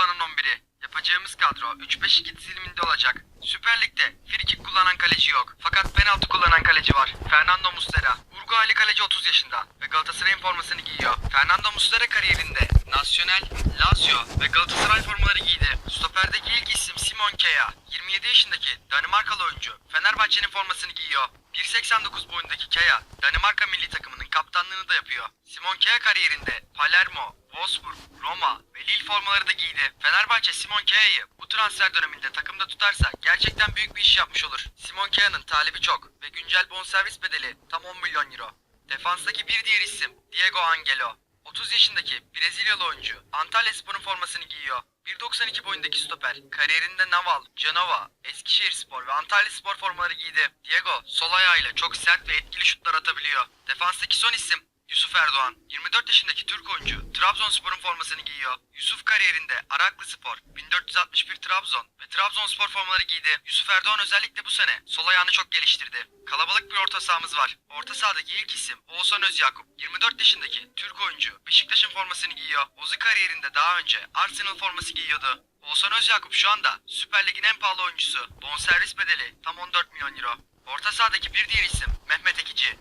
haftanın 11'i. Yapacağımız kadro 3-5-2 diziliminde olacak. Süper Lig'de frikik kullanan kaleci yok. Fakat penaltı kullanan kaleci var. Fernando Muslera. Uruguaylı kaleci 30 yaşında ve Galatasaray'ın formasını giyiyor. Fernando Muslera kariyerinde Nacional, Lazio ve Galatasaray formaları giydi. Stoperdeki ilk isim Simon Kea. 27 yaşındaki Danimarkalı oyuncu Fenerbahçe'nin formasını giyiyor. 1.89 boyundaki Kea, Danimarka milli takımının kaptanlığını da yapıyor. Simon Kea kariyerinde Palermo, Wolfsburg, Roma ve Lille formaları da giydi. Fenerbahçe Simon Kea'yı bu transfer döneminde takımda tutarsa gerçekten büyük bir iş yapmış olur. Simon Kea'nın talebi çok ve güncel bonservis bedeli tam 10 milyon euro. Defanstaki bir diğer isim Diego Angelo. 30 yaşındaki Brezilyalı oyuncu Antalya Spor'un formasını giyiyor. 1.92 boyundaki stoper kariyerinde Naval, Canova, Eskişehir Spor ve Antalya Spor formaları giydi. Diego sol ayağıyla çok sert ve etkili şutlar atabiliyor. Defanstaki son isim Yusuf Erdoğan. 24 yaşındaki Türk oyuncu Trabzonspor'un formasını giyiyor. Yusuf kariyerinde Araklı Spor, 1461 Trabzon ve Trabzonspor formaları giydi. Yusuf Erdoğan özellikle bu sene sol ayağını çok geliştirdi. Kalabalık bir orta sahamız var. Orta sahadaki ilk isim Oğuzhan Özyakup. 24 yaşındaki Türk oyuncu Beşiktaş'ın formasını giyiyor. Ozu kariyerinde daha önce Arsenal forması giyiyordu. Oğuzhan Özyakup şu anda Süper Lig'in en pahalı oyuncusu. Bonservis bedeli tam 14 milyon euro. Orta sahadaki bir diğer isim Mehmet Ekici.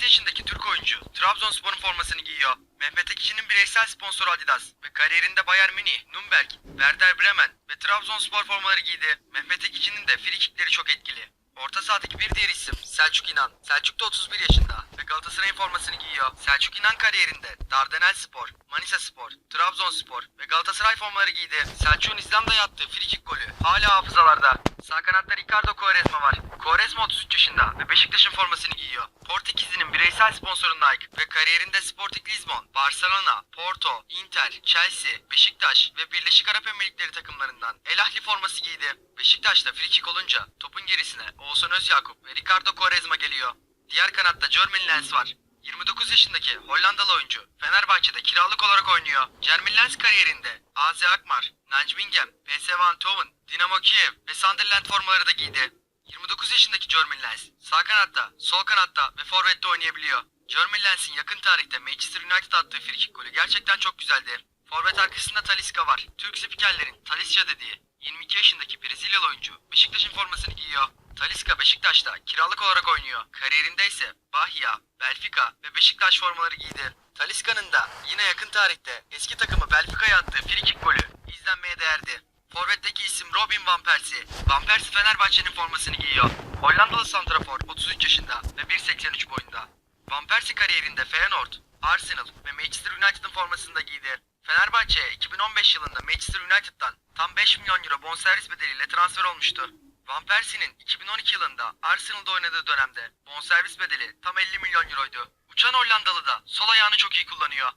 26 yaşındaki Türk oyuncu Trabzonspor'un formasını giyiyor. Mehmet Ekici'nin bireysel sponsoru Adidas ve kariyerinde Bayern Münih, Nürnberg, Werder Bremen ve Trabzonspor formaları giydi. Mehmet Ekici'nin de frikikleri çok etkili. Orta sahadaki bir diğer isim Selçuk İnan. Selçuk da 31 yaşında ve Galatasaray'ın formasını giyiyor. Selçuk İnan kariyerinde Dardanel Spor, Manisa Spor, Trabzonspor ve Galatasaray formaları giydi. Selçuk'un İzlam'da yattığı frikik golü hala hafızalarda. Sağ kanatta Ricardo Quaresma var. Quaresma 33 yaşında ve Beşiktaş'ın formasını giyiyor. Portekizli'nin bireysel sponsoru Nike ve kariyerinde Sporting Lisbon, Barcelona, Porto, Inter, Chelsea, Beşiktaş ve Birleşik Arap Emirlikleri takımlarından El Ahli forması giydi. Beşiktaş'ta frikik olunca topun gerisine Oğuzhan Özyakup ve Ricardo Quaresma geliyor. Diğer kanatta Jermaine Lens var. 29 yaşındaki Hollandalı oyuncu Fenerbahçe'de kiralık olarak oynuyor. Jermaine Lens kariyerinde AZ Alkmaar, Nijmegen, PSV Eindhoven, Dinamo Kiev ve Sunderland formaları da giydi. 29 yaşındaki Jermaine Lens sağ kanatta, sol kanatta ve forvette oynayabiliyor. Jermaine Lens'in yakın tarihte Manchester United attığı frikik golü gerçekten çok güzeldi. Forvet arkasında Talisca var. Türk spikerlerin Talisca dediği 22 yaşındaki Brezilyalı oyuncu Beşiktaş'ın formasını giyiyor. Talisca Beşiktaş'ta kiralık olarak oynuyor. Kariyerinde ise Bahia, Benfica ve Beşiktaş formaları giydi. Talisca'nın da yine yakın tarihte eski takımı Benfica'ya attığı frikik golü izlenmeye değerdi. Forvet'teki isim Robin Van Persie. Van Persie Fenerbahçe'nin formasını giyiyor. Hollandalı santrafor 33 yaşında ve 1.83 boyunda. Van Persie kariyerinde Feyenoord, Arsenal ve Manchester United'ın formasını da giydi. Fenerbahçe 2015 yılında Manchester United'dan tam 5 milyon euro bonservis bedeliyle transfer olmuştu. Van Persie'nin 2012 yılında Arsenal'da oynadığı dönemde bonservis bedeli tam 50 milyon euroydu. Uçan Hollandalı da sol ayağını çok iyi kullanıyor.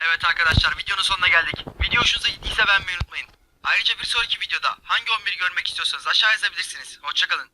Evet arkadaşlar videonun sonuna geldik. Video hoşunuza gittiyse beğenmeyi unutmayın. Ayrıca bir sonraki videoda hangi 11'i görmek istiyorsanız aşağı yazabilirsiniz. Hoşçakalın.